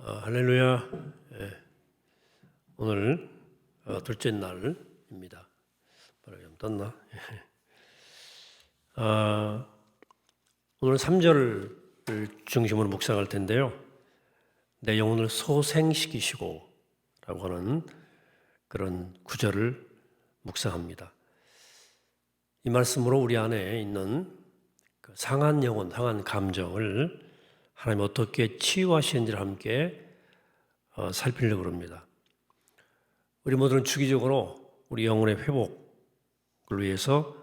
어, 할렐루야. 예. 오늘 어, 둘째 날입니다. 바로 좀 떴나? 아, 오늘 3절을 중심으로 묵상할 텐데요. 내 영혼을 소생시키시고 라고 하는 그런 구절을 묵상합니다. 이 말씀으로 우리 안에 있는 그 상한 영혼, 상한 감정을 하나님 어떻게 치유하시는지를 함께 어, 살피려고 합니다. 우리 모두는 주기적으로 우리 영혼의 회복을 위해서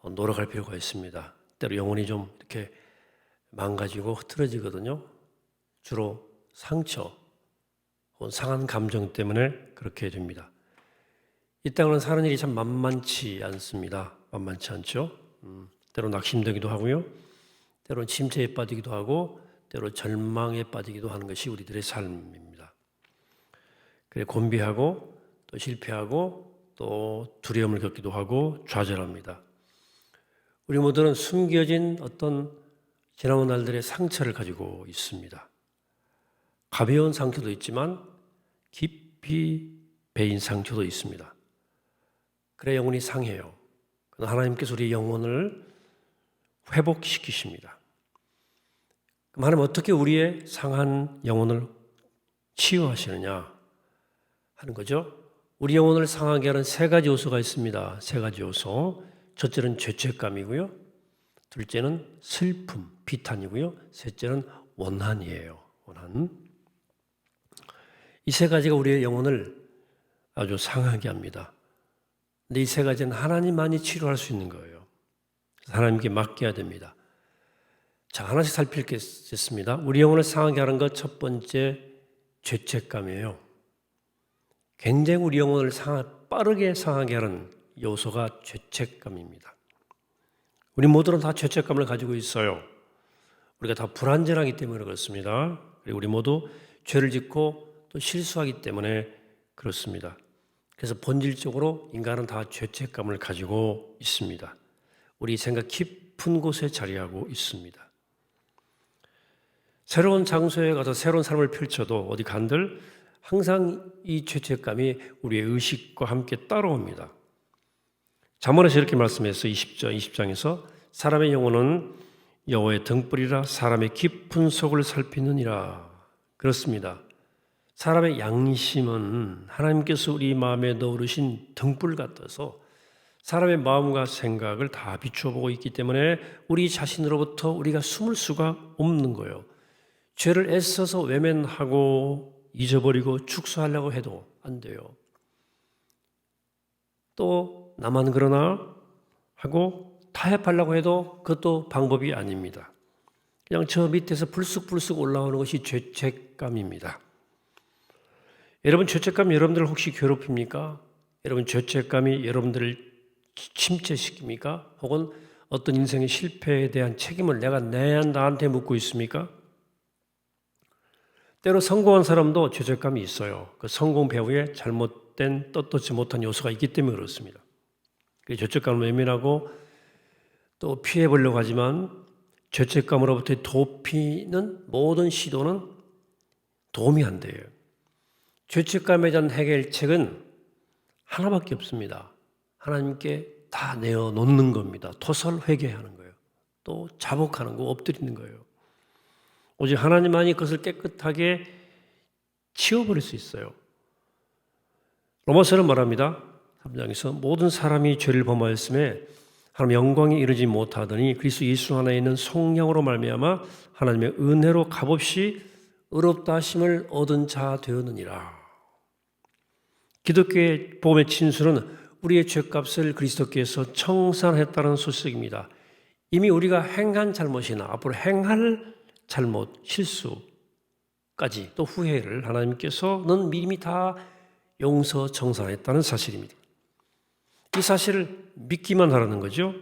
어, 노력할 필요가 있습니다. 때로 영혼이 좀 이렇게 망가지고 흐트러지거든요. 주로 상처, 상한 감정 때문에 그렇게 됩니다. 이 땅은 사는 일이 참 만만치 않습니다. 만만치 않죠. 음, 때로 낙심되기도 하고요. 때로 침체에 빠지기도 하고 때로 절망에 빠지기도 하는 것이 우리들의 삶입니다. 그래 곤비하고 또 실패하고 또 두려움을 겪기도 하고 좌절합니다. 우리 모두는 숨겨진 어떤 지나온 날들의 상처를 가지고 있습니다. 가벼운 상처도 있지만 깊이 베인 상처도 있습니다. 그래 영혼이 상해요. 하나님께서 우리 영혼을 회복시키십니다. 그럼 하나님 어떻게 우리의 상한 영혼을 치유하시느냐 하는 거죠. 우리 영혼을 상하게 하는 세 가지 요소가 있습니다. 세 가지 요소. 첫째는 죄책감이고요. 둘째는 슬픔, 비탄이고요. 셋째는 원한이에요. 원한. 이 세 가지가 우리의 영혼을 아주 상하게 합니다. 근데 이 세 가지는 하나님만이 치료할 수 있는 거예요. 하나님께 맡겨야 됩니다. 자, 하나씩 살피겠습니다. 우리 영혼을 상하게 하는 것 첫 번째 죄책감이에요. 굉장히 우리 영혼을 상하, 빠르게 상하게 하는 요소가 죄책감입니다. 우리 모두는 다 죄책감을 가지고 있어요. 우리가 다 불완전하기 때문에 그렇습니다. 그리고 우리 모두 죄를 짓고 또 실수하기 때문에 그렇습니다. 그래서 본질적으로 인간은 다 죄책감을 가지고 있습니다. 우리 생각 깊은 곳에 자리하고 있습니다. 새로운 장소에 가서 새로운 삶을 펼쳐도 어디 간들 항상 이 죄책감이 우리의 의식과 함께 따라옵니다. 잠언에서 이렇게 말씀했어 20장 20장에서 사람의 영혼은 여호와의 등불이라 사람의 깊은 속을 살피느니라 그렇습니다. 사람의 양심은 하나님께서 우리 마음에 넣으신 등불 같아서 사람의 마음과 생각을 다 비추어 보고 있기 때문에 우리 자신으로부터 우리가 숨을 수가 없는 거예요. 죄를 애써서 외면하고 잊어버리고 축소하려고 해도 안 돼요. 또 나만 그러나 하고 타협하려고 해도 그것도 방법이 아닙니다. 그냥 저 밑에서 불쑥불쑥 올라오는 것이 죄책감입니다. 여러분 죄책감 여러분들 혹시 괴롭힙니까? 여러분 죄책감이 여러분들을 침체시킵니까? 혹은 어떤 인생의 실패에 대한 책임을 내가 내 나한테 묻고 있습니까? 때로 성공한 사람도 죄책감이 있어요. 그 성공 배후에 잘못된 떳떳지 못한 요소가 있기 때문에 그렇습니다. 그 죄책감을 외면하고 또 피해 보려고 하지만 죄책감으로부터 도피는 모든 시도는 도움이 안 돼요. 죄책감에 대한 해결책은 하나밖에 없습니다. 하나님께 다 내어 놓는 겁니다. 토설 회개하는 거예요. 또 자복하는 거, 엎드리는 거예요. 오직 하나님만이 그것을 깨끗하게 치워버릴 수 있어요. 로마서는 말합니다. 3장에서 모든 사람이 죄를 범하였음에 하나님 영광이 이르지 못하더니 그리스도 예수 안에 있는 성령으로 말미암아 하나님의 은혜로 값없이 의롭다 하심을 얻은 자 되었느니라. 기독교의 복음의 진수는 우리의 죄값을 그리스도께서 청산했다는 소식입니다. 이미 우리가 행한 잘못이나 앞으로 행할 잘못, 실수까지 또 후회를 하나님께서는 미리 다 용서 정산했다는 사실입니다. 이 사실을 믿기만 하라는 거죠.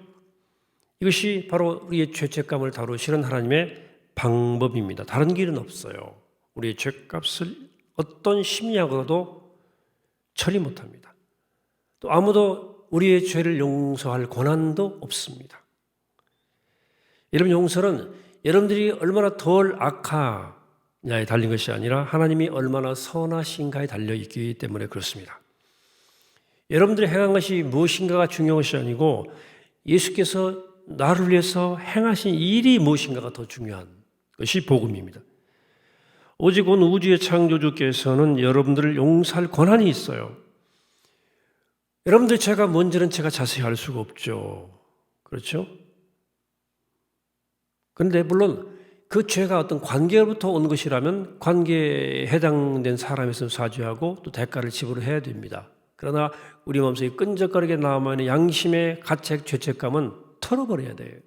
이것이 바로 우리의 죄책감을 다루시는 하나님의 방법입니다. 다른 길은 없어요. 우리의 죄값을 어떤 심리하고도 처리 못합니다. 또 아무도 우리의 죄를 용서할 권한도 없습니다. 여러분 용서는 여러분들이 얼마나 덜 악하고 냐에 달린 것이 아니라 하나님이 얼마나 선하신가에 달려 있기 때문에 그렇습니다. 여러분들이 행한 것이 무엇인가가 중요한 것이 아니고 예수께서 나를 위해서 행하신 일이 무엇인가가 더 중요한 것이 복음입니다. 오직 온 우주의 창조주께서는 여러분들을 용서할 권한이 있어요. 여러분들 제가 뭔지는 제가 자세히 알 수가 없죠. 그렇죠? 그런데 물론 그 죄가 어떤 관계로부터 온 것이라면 관계에 해당된 사람에서 사죄하고 또 대가를 지불해야 됩니다. 그러나 우리 마음속에 끈적거리게 남아있는 양심의 가책, 죄책감은 털어버려야 돼요.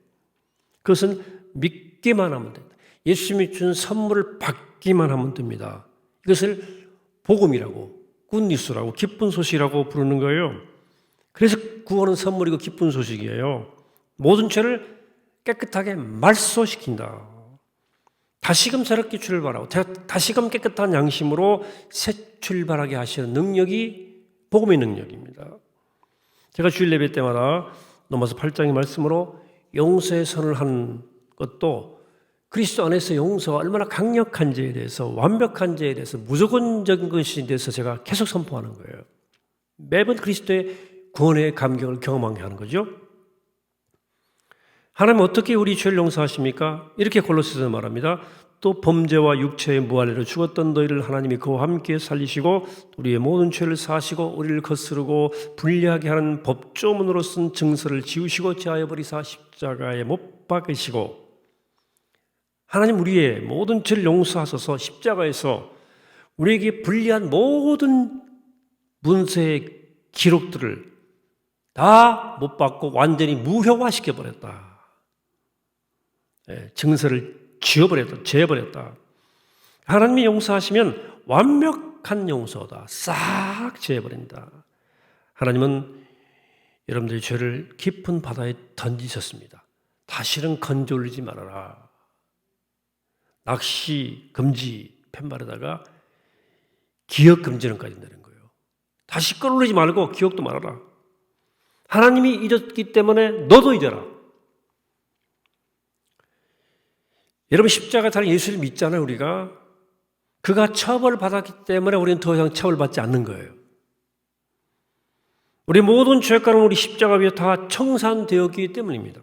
그것은 믿기만 하면 된다. 예수님이 준 선물을 받기만 하면 됩니다. 이것을 복음이라고, 굿뉴스라고, 기쁜 소식이라고 부르는 거예요. 그래서 구원은 선물이고 기쁜 소식이에요. 모든 죄를 깨끗하게 말소시킨다. 다시금 새롭게 출발하고 다시금 깨끗한 양심으로 새 출발하게 하시는 능력이 복음의 능력입니다. 제가 주일 예배 때마다 넘어서 8장의 말씀으로 용서의 선을 한 것도 그리스도 안에서 용서가 얼마나 강력한지에 대해서 완벽한지에 대해서 무조건적인 것에 대해서 제가 계속 선포하는 거예요. 매번 그리스도의 구원의 감격을 경험하게 하는 거죠. 하나님 어떻게 우리 죄를 용서하십니까? 이렇게 골로새서 말합니다. 또 범죄와 육체의 무할례로 죽었던 너희를 하나님이 그와 함께 살리시고 우리의 모든 죄를 사시고 우리를 거스르고 불리하게 하는 법조문으로 쓴 증서를 지우시고 제하여 버리사 십자가에 못 박으시고 하나님 우리의 모든 죄를 용서하소서 십자가에서 우리에게 불리한 모든 문서의 기록들을 다 못 받고 완전히 무효화시켜 버렸다. 예, 증서를 지워버렸다, 재버렸다. 하나님이 용서하시면 완벽한 용서다. 싹 지워버린다. 하나님은 여러분들의 죄를 깊은 바다에 던지셨습니다. 다시는 건져 올리지 말아라. 낚시 금지 팻말에다가 기억 금지령까지 내린 거예요. 다시 끌어올리지 말고 기억도 말아라. 하나님이 잊었기 때문에 너도 잊어라. 여러분 십자가 달린 예수를 믿잖아요, 우리가. 그가 처벌을 받았기 때문에 우리는 더 이상 처벌받지 않는 거예요. 우리 모든 죄가는 우리 십자가 위에 다 청산되었기 때문입니다.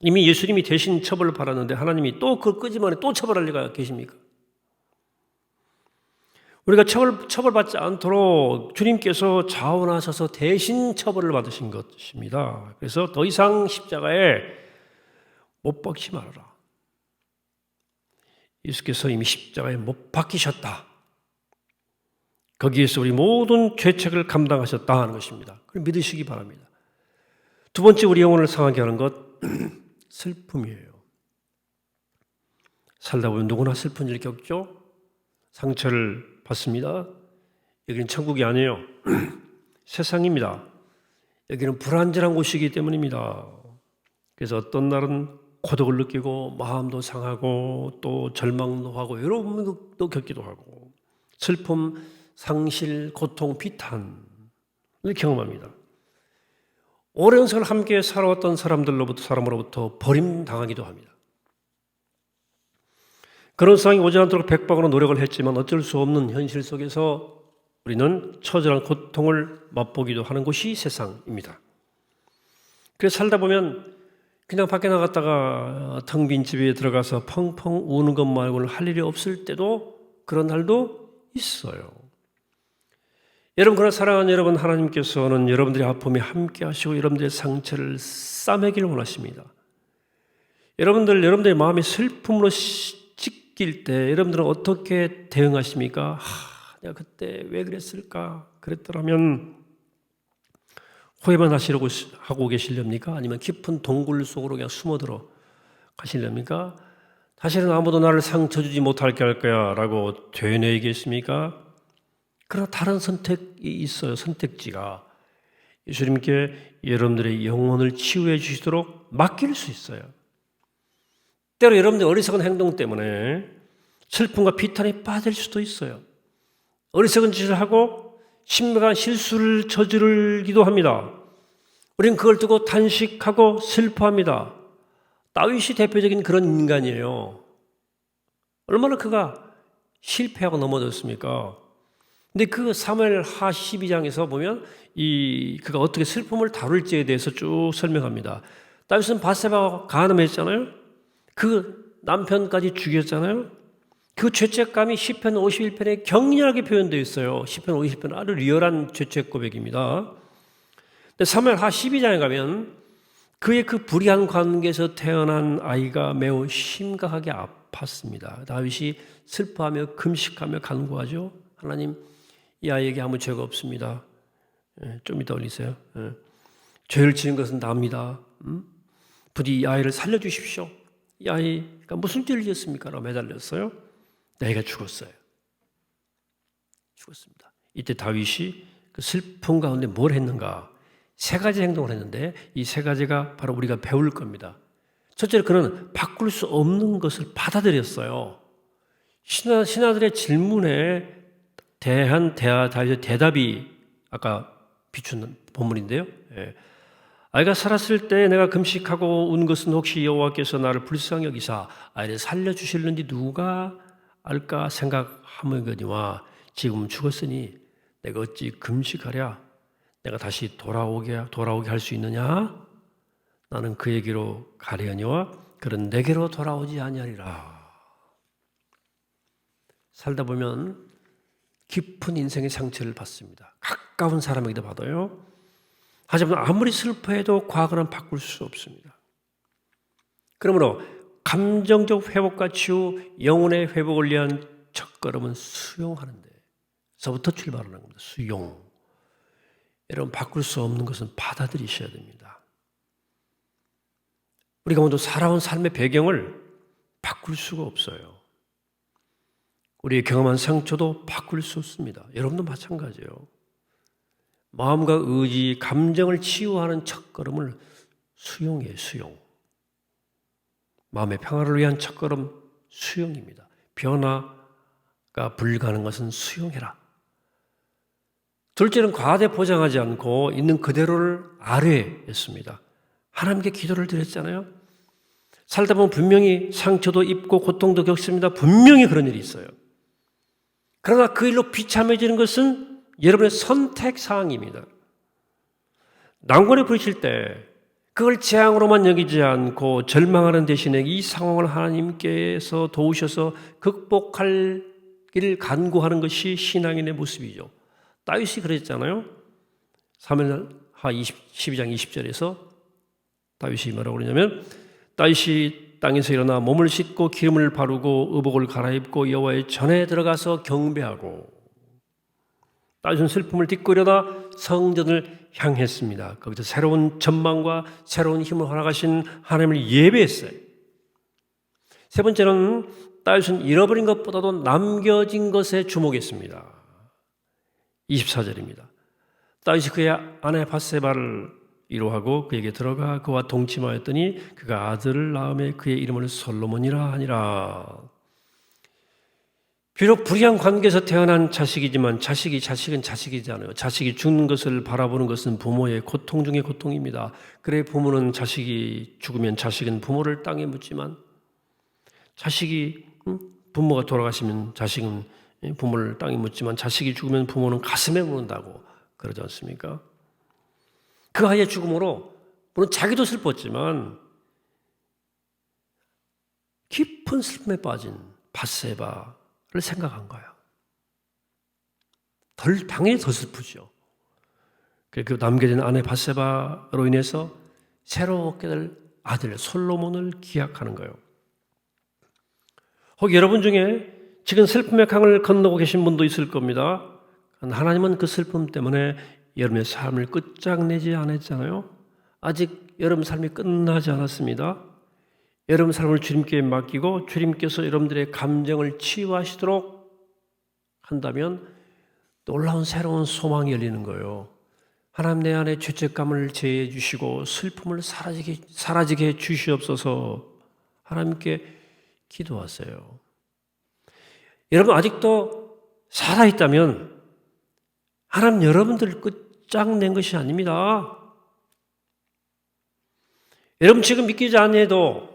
이미 예수님이 대신 처벌을 받았는데 하나님이 또 그걸 끄지만 또 처벌할 리가 계십니까? 우리가 처벌, 처벌받지 않도록 주님께서 자원하셔서 대신 처벌을 받으신 것입니다. 그래서 더 이상 십자가에 못 박지 말아라. 예수께서 이미 십자가에 못 박히셨다. 거기에서 우리 모든 죄책을 감당하셨다 하는 것입니다. 그걸 믿으시기 바랍니다. 두 번째 우리 영혼을 상하게 하는 것 슬픔이에요. 살다 보면 누구나 슬픈 일 겪죠. 상처를 받습니다. 여기는 천국이 아니에요. 세상입니다. 여기는 불안전한 곳이기 때문입니다. 그래서 어떤 날은 고독을 느끼고 마음도 상하고 또 절망도 하고 여러 분도 겪기도 하고 슬픔, 상실, 고통, 비탄을 경험합니다. 오랜 세월 함께 살아왔던 사람들로부터 사람으로부터 버림당하기도 합니다. 그런 상황이 오지 않도록 백박으로 노력을 했지만 어쩔 수 없는 현실 속에서 우리는 처절한 고통을 맛보기도 하는 곳이 세상입니다. 그래서 살다 보면 그냥 밖에 나갔다가 텅 빈 집에 들어가서 펑펑 우는 것 말고는 할 일이 없을 때도 그런 날도 있어요. 여러분, 그러나 사랑하는 여러분, 하나님께서는 여러분들의 아픔에 함께 하시고 여러분들의 상처를 싸매기를 원하십니다. 여러분들, 여러분들의 마음이 슬픔으로 찢길 때 여러분들은 어떻게 대응하십니까? 하, 내가 그때 왜 그랬을까? 그랬더라면 후회만 하시려고 하고 계시렵니까? 아니면 깊은 동굴 속으로 그냥 숨어들어 가시렵니까? 다시는 아무도 나를 상처 주지 못할게 할 거야 라고 되뇌이겠습니까? 그러나 다른 선택이 있어요. 선택지가. 예수님께 여러분들의 영혼을 치유해 주시도록 맡길 수 있어요. 때로 여러분들 어리석은 행동 때문에 슬픔과 비탄에 빠질 수도 있어요. 어리석은 짓을 하고 심각한 실수를 저지르기도 합니다. 우리는 그걸 두고 단식하고 슬퍼합니다. 다윗이 대표적인 그런 인간이에요. 얼마나 그가 실패하고 넘어졌습니까? 근데 그 사무엘 하 12장에서 보면 이 그가 어떻게 슬픔을 다룰지에 대해서 쭉 설명합니다. 다윗은 바세바와 가늠했잖아요. 그 남편까지 죽였잖아요. 그 죄책감이 시편 51편에 격렬하게 표현되어 있어요. 시편 50편 아주 리얼한 죄책 고백입니다. 근데 사무엘 하 12장에 가면 그의 그 불의한 관계에서 태어난 아이가 매우 심각하게 아팠습니다. 다윗이 슬퍼하며 금식하며 간구하죠. 하나님, 이 아이에게 아무 죄가 없습니다. 예, 좀 이따 올리세요. 예. 죄를 지은 것은 나입니다. 음? 부디 이 아이를 살려주십시오. 이 아이가 무슨 죄를 지었습니까? 라고 매달렸어요. 내가 죽었어요. 죽었습니다. 이때 다윗이 그 슬픔 가운데 뭘 했는가? 세 가지 행동을 했는데 이 세 가지가 바로 우리가 배울 겁니다. 첫째로 그는 바꿀 수 없는 것을 받아들였어요. 신하, 신하들의 질문에 대한 대화, 대답이 아까 비추는 본문인데요. 예. 아이가 살았을 때 내가 금식하고 운 것은 혹시 여호와께서 나를 불쌍히 여기사 아이를 살려주실는지 누가 알까 생각하거니와 지금 죽었으니 내가 어찌 금식하랴? 내가 다시 돌아오게 돌아오게 할 수 있느냐? 나는 그에게로 가려니와 그런 내게로 돌아오지 아니하리라. 살다 보면 깊은 인생의 상처를 받습니다. 가까운 사람에게도 받아요. 하지만 아무리 슬퍼해도 과거는 바꿀 수 없습니다. 그러므로 감정적 회복과 치유, 영혼의 회복을 위한 첫걸음은 수용하는 데 서부터 출발하는 겁니다. 수용. 여러분 바꿀 수 없는 것은 받아들이셔야 됩니다. 우리가 모두 살아온 삶의 배경을 바꿀 수가 없어요. 우리의 경험한 상처도 바꿀 수 없습니다. 여러분도 마찬가지예요. 마음과 의지, 감정을 치유하는 첫걸음을 수용해 수용. 마음의 평화를 위한 첫걸음 수용입니다. 변화가 불가능한 것은 수용해라. 둘째는 과대 포장하지 않고 있는 그대로를 아뢰했습니다. 하나님께 기도를 드렸잖아요. 살다 보면 분명히 상처도 입고 고통도 겪습니다. 분명히 그런 일이 있어요. 그러나 그 일로 비참해지는 것은 여러분의 선택 사항입니다. 난관에 부딪힐 때 그걸 재앙으로만 여기지 않고 절망하는 대신에 이 상황을 하나님께서 도우셔서 극복할 길 간구하는 것이 신앙인의 모습이죠. 다윗이 그랬잖아요. 3일 하 12장 20절에서 다윗이 뭐라고 그러냐면 다윗이 땅에서 일어나 몸을 씻고 기름을 바르고 의복을 갈아입고 여호와의 전에 들어가서 경배하고 다윗은 슬픔을 딛고려다 성전을 향했습니다. 거기서 새로운 전망과 새로운 힘을 허락하신 하나님을 예배했어요. 세 번째는 다윗은 잃어버린 것보다도 남겨진 것에 주목했습니다. 24절입니다. 다윗이 그의 아내 바세바를 이로하고 그에게 들어가 그와 동침하였더니 그가 아들을 낳음에 그의 이름을 솔로몬이라 하니라. 비록 불의한 관계에서 태어난 자식이지만 자식이 자식은 자식이잖아요. 자식이 죽는 것을 바라보는 것은 부모의 고통 중의 고통입니다. 그래 부모는 자식이 죽으면 자식은 부모를 땅에 묻지만 자식이 부모가 돌아가시면 자식은 부모를 땅에 묻지만 자식이 죽으면 부모는 가슴에 묻는다고 그러지 않습니까? 그 아이의 죽음으로 물론 자기도 슬펐지만 깊은 슬픔에 빠진 바세바 를 생각한 거예요. 덜, 당연히 더 슬프죠. 그 남겨진 아내 바세바로 인해서 새롭게 될 아들 솔로몬을 기약하는 거예요. 혹 여러분 중에 지금 슬픔의 강을 건너고 계신 분도 있을 겁니다. 하나님은 그 슬픔 때문에 여러분의 삶을 끝장내지 않았잖아요. 아직 여러분 삶이 끝나지 않았습니다. 여러분 삶을 주님께 맡기고 주님께서 여러분들의 감정을 치유하시도록 한다면 놀라운 새로운 소망이 열리는 거예요. 하나님 내 안에 죄책감을 제해 주시고 슬픔을 사라지게 사라지게 해 주시옵소서. 하나님께 기도하세요. 여러분 아직도 살아 있다면 하나님 여러분들 끝장낸 것이 아닙니다. 여러분 지금 믿기지 않아도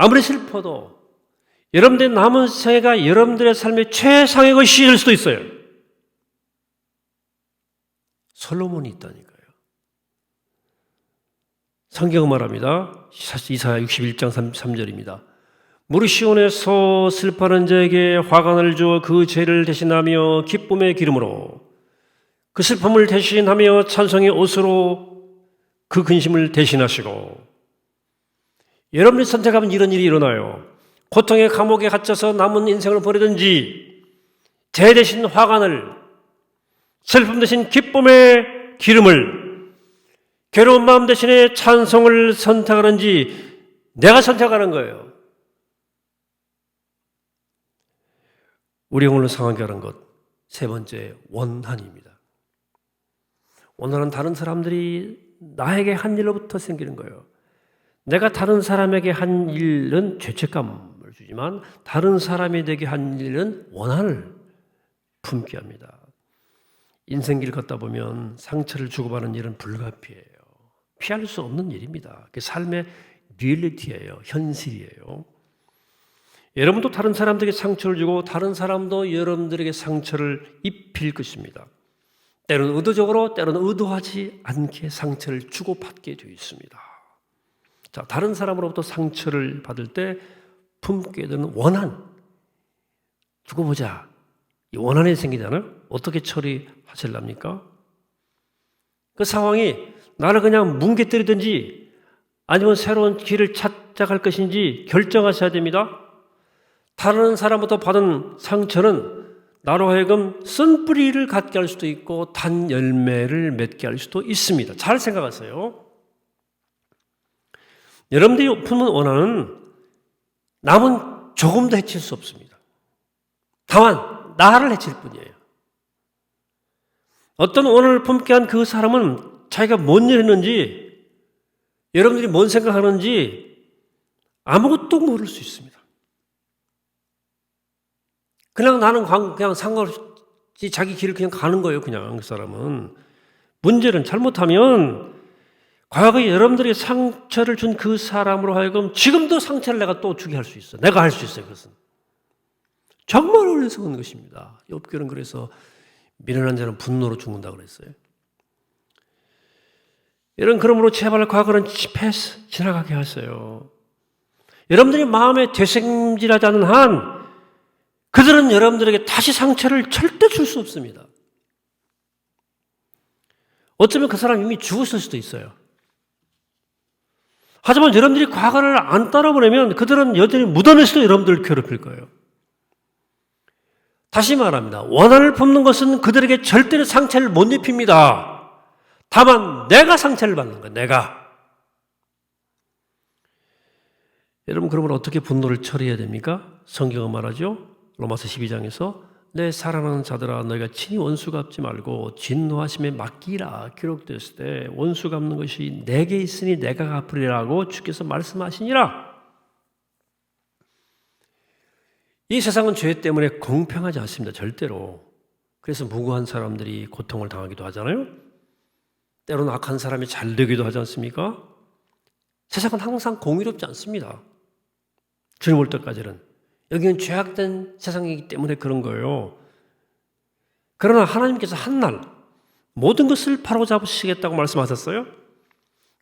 아무리 슬퍼도 여러분들의 남은 생애가 여러분들의 삶의 최상의 것이 될 수도 있어요. 솔로몬이 있다니까요. 성경은 말합니다. 이사야 61장 3절입니다. 무르시온에서 슬퍼하는 자에게 화관을 주어 그 죄를 대신하며 기쁨의 기름으로 그 슬픔을 대신하며 찬송의 옷으로 그 근심을 대신하시고 여러분이 선택하면 이런 일이 일어나요. 고통의 감옥에 갇혀서 남은 인생을 보내든지 죄 대신 화관을 슬픔 대신 기쁨의 기름을 괴로운 마음 대신에 찬송을 선택하는지 내가 선택하는 거예요. 우리 영혼을 상하게 하는 것. 세 번째, 원한입니다. 원한은 다른 사람들이 나에게 한 일로부터 생기는 거예요. 내가 다른 사람에게 한 일은 죄책감을 주지만 다른 사람이 되게 한 일은 원한을 품게 합니다. 인생길 걷다 보면 상처를 주고받는 일은 불가피해요. 피할 수 없는 일입니다. 그 삶의 리얼리티예요. 현실이에요. 여러분도 다른 사람들에게 상처를 주고 다른 사람도 여러분들에게 상처를 입힐 것입니다. 때로는 의도적으로 때로는 의도하지 않게 상처를 주고받게 되어 있습니다. 자, 다른 사람으로부터 상처를 받을 때 품게 되는 원한. 두고 보자. 이 원한이 생기잖아요. 어떻게 처리하실랍니까? 그 상황이 나를 그냥 뭉개뜨리든지 아니면 새로운 길을 찾아갈 것인지 결정하셔야 됩니다. 다른 사람부터 받은 상처는 나로 하여금 쓴 뿌리를 갖게 할 수도 있고 단 열매를 맺게 할 수도 있습니다. 잘 생각하세요. 여러분들이 품은 원한은 남은 조금도 해칠 수 없습니다. 다만 나를 해칠 뿐이에요. 어떤 원한을 품게 한 그 사람은 자기가 뭔일 했는지 여러분들이 뭔 생각하는지 아무것도 모를 수 있습니다. 그냥 나는 그냥 상관없이 자기 길을 그냥 가는 거예요, 그냥 그 사람은. 문제는 잘못하면 과거에 여러분들이 상처를 준 그 사람으로 하여금 지금도 상처를 내가 또 주게 할 수 있어. 내가 할 수 있어요, 그것은. 정말 어리석은 것입니다. 욥결은 그래서 미련한 자는 분노로 죽는다 그랬어요. 이런 그러므로 제발 과거는 패스 지나가게 하세요. 여러분들이 마음에 되새김질하지 않은 한 그들은 여러분들에게 다시 상처를 절대 줄 수 없습니다. 어쩌면 그 사람 이미 죽었을 수도 있어요. 하지만 여러분들이 과거를 안 따라보내면 그들은 여전히 묻어내서도 여러분들을 괴롭힐 거예요. 다시 말합니다. 원한을 품는 것은 그들에게 절대로 상처를 못 입힙니다. 다만 내가 상처를 받는 거예요. 내가. 여러분 그러면 어떻게 분노를 처리해야 됩니까? 성경은 말하죠. 로마서 12장에서 내 사랑하는 자들아 너희가 친히 원수 갚지 말고 진노하심에 맡기라 기록되었을 때 원수 갚는 것이 내게 있으니 내가 갚으리라고 주께서 말씀하시니라. 이 세상은 죄 때문에 공평하지 않습니다. 절대로. 그래서 무고한 사람들이 고통을 당하기도 하잖아요. 때로는 악한 사람이 잘 되기도 하지 않습니까? 세상은 항상 공의롭지 않습니다. 주님 올 때까지는. 여기는 죄악된 세상이기 때문에 그런 거예요. 그러나 하나님께서 한날 모든 것을 바로 잡으시겠다고 말씀하셨어요.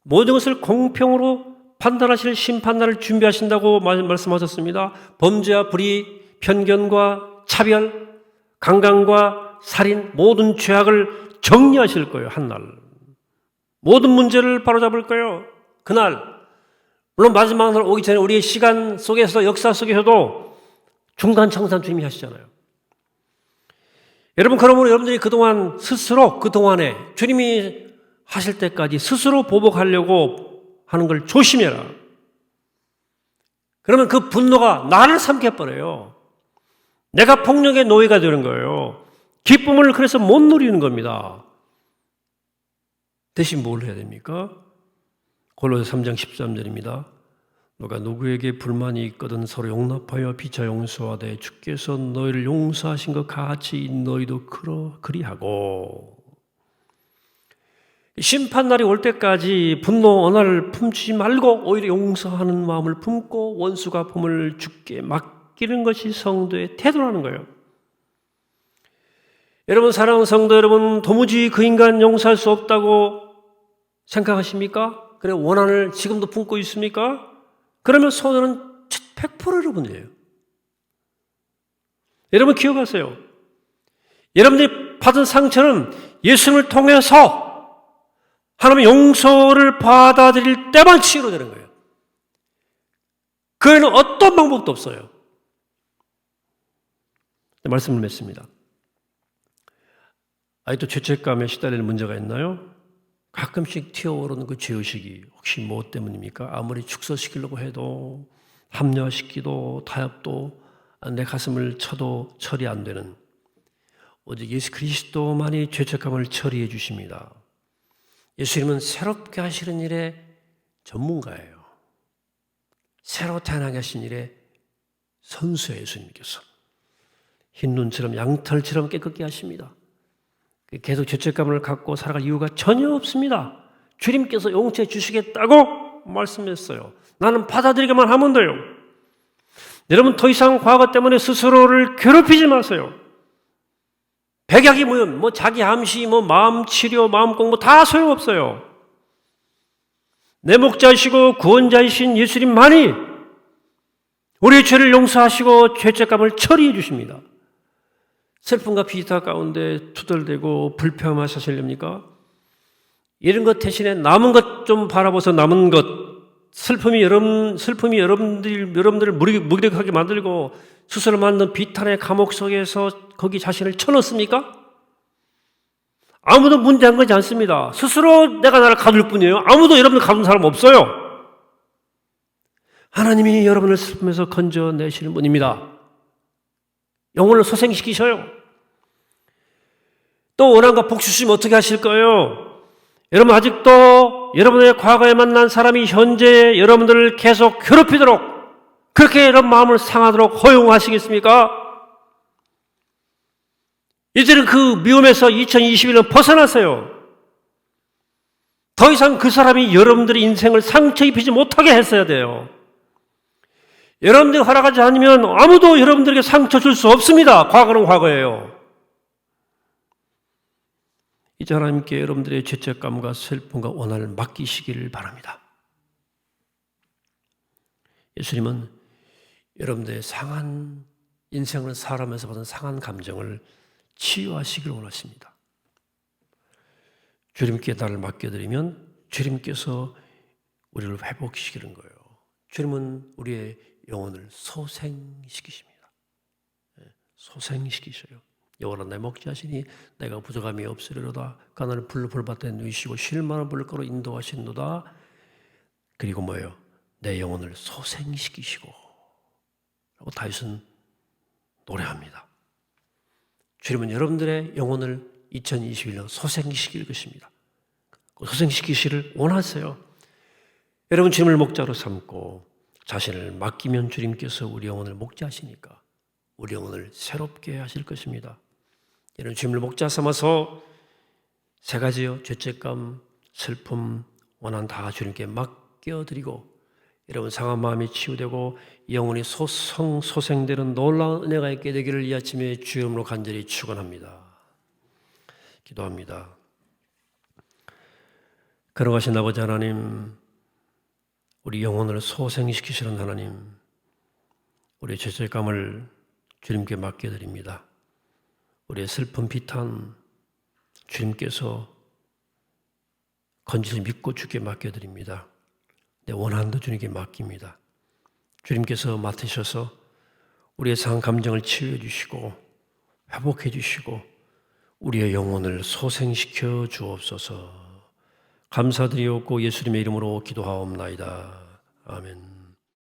모든 것을 공평으로 판단하실 심판날을 준비하신다고 말씀하셨습니다. 범죄와 불의, 편견과 차별, 강간과 살인, 모든 죄악을 정리하실 거예요, 한 날. 모든 문제를 바로잡을 거예요. 그날. 물론 마지막 날 오기 전에 우리의 시간 속에서, 역사 속에서도 중간 청산 주님이 하시잖아요. 여러분, 그러므로 여러분들이 그동안 스스로 그동안에 주님이 하실 때까지 스스로 보복하려고 하는 걸 조심해라. 그러면 그 분노가 나를 삼켜버려요. 내가 폭력의 노예가 되는 거예요. 기쁨을 그래서 못 누리는 겁니다. 대신 뭘 해야 됩니까? 골로새 3장 13절입니다. 너가 누구에게 불만이 있거든 서로 용납하여 비차 용서하되 주께서 너희를 용서하신 것 같이 너희도 그러 그리하고 심판 날이 올 때까지 분노 언어를 품지 말고 오히려 용서하는 마음을 품고 원수가 품을 맡 맡기는 것이 성도의 태도라는 거예요. 여러분 사랑하는 성도 여러분 도무지 그 인간 용서할 수 없다고 생각하십니까? 그래 원한을 지금도 품고 있습니까? 그러면 소원은 100% 여러분이에요. 여러분 기억하세요. 여러분들이 받은 상처는 예수님을 통해서 하나님의 용서를 받아들일 때만 치유되는 거예요. 그 외에는 어떤 방법도 없어요. 네, 말씀을 맺습니다. 아직도 죄책감에 시달리는 문제가 있나요? 가끔씩 튀어오르는 그 죄의식이 혹시 뭐 때문입니까? 아무리 축소시키려고 해도 합리화시키도 타협도 내 가슴을 쳐도 처리 안 되는 오직 예수 그리스도만이 죄책감을 처리해 주십니다. 예수님은 새롭게 하시는 일에 전문가예요. 새로 태어나게 하신 일에 선수예요, 예수님께서. 흰 눈처럼 양털처럼 깨끗게 하십니다. 계속 죄책감을 갖고 살아갈 이유가 전혀 없습니다. 주님께서 용서해 주시겠다고 말씀했어요. 나는 받아들이기만 하면 돼요. 여러분 더 이상 과거 때문에 스스로를 괴롭히지 마세요. 백약이 뭐요? 뭐 자기 암시, 뭐 마음 치료, 마음 공부 다 소용없어요. 내 목자이시고 구원자이신 예수님만이 우리의 죄를 용서하시고 죄책감을 처리해 주십니다. 슬픔과 비타 가운데 투덜대고 불평하시려니까 이런 것 대신에 남은 것 좀 바라보서 남은 것 슬픔이 여러분 슬픔이 여러분들 여러분들을 무기력하게 만들고 스스로 만든 비탄의 감옥 속에서 거기 자신을 쳐넣습니까? 아무도 문제 한 거지 않습니다. 스스로 내가 나를 가둘 뿐이에요. 아무도 여러분을 가둔 사람 없어요. 하나님이 여러분을 슬픔에서 건져내시는 분입니다. 영혼을 소생시키셔요. 또 원한과 복 주시면 어떻게 하실 거예요? 여러분 아직도 여러분의 과거에 만난 사람이 현재 여러분들을 계속 괴롭히도록 그렇게 이런 마음을 상하도록 허용하시겠습니까? 이제는 그 미움에서 2021년 벗어나세요. 더 이상 그 사람이 여러분들의 인생을 상처 입히지 못하게 했어야 돼요. 여러분들이 허락하지 않으면 아무도 여러분들에게 상처 줄 수 없습니다. 과거는 과거예요. 이제 하나님께 여러분들의 죄책감과 슬픔과 원한을 맡기시기를 바랍니다. 예수님은 여러분들의 상한 인생을 살아면서 받은 상한 감정을 치유하시기를 원하십니다. 주님께 나를 맡겨드리면 주님께서 우리를 회복시키는 거예요. 주님은 우리의 영혼을 소생시키십니다. 예, 소생시키셔요. 여호와라 내 목자시니 내가 부족함이 없으리로다. 가나를 불로 불밭에 누이시고 쉴만한 물가로 인도하신도다. 그리고 뭐예요? 내 영혼을 소생시키시고 라고 다윗은 노래합니다. 주님은 여러분들의 영혼을 2021년 소생시킬 것입니다. 소생시키시를 원하세요. 여러분 주님을 목자로 삼고 자신을 맡기면 주님께서 우리 영혼을 목자하시니까 우리 영혼을 새롭게 하실 것입니다. 이런 주님을 목자 삼아서 세 가지요. 죄책감, 슬픔, 원한 다 주님께 맡겨드리고 여러분 상한 마음이 치유되고 영혼이 소성 소생되는 놀라운 은혜가 있게 되기를 이 아침에 주님으로 간절히 축원합니다. 기도합니다. 걸어가신 아버지 하나님, 우리 영혼을 소생시키시는 하나님, 우리의 죄책감을 주님께 맡겨드립니다. 우리의 슬픈 비탄 주님께서 건지를 믿고 주께 맡겨드립니다. 내 원한도 주님께 맡깁니다. 주님께서 맡으셔서 우리의 상한 감정을 치유해 주시고 회복해 주시고 우리의 영혼을 소생시켜 주옵소서 감사드리옵고 예수님의 이름으로 기도하옵나이다. 아멘.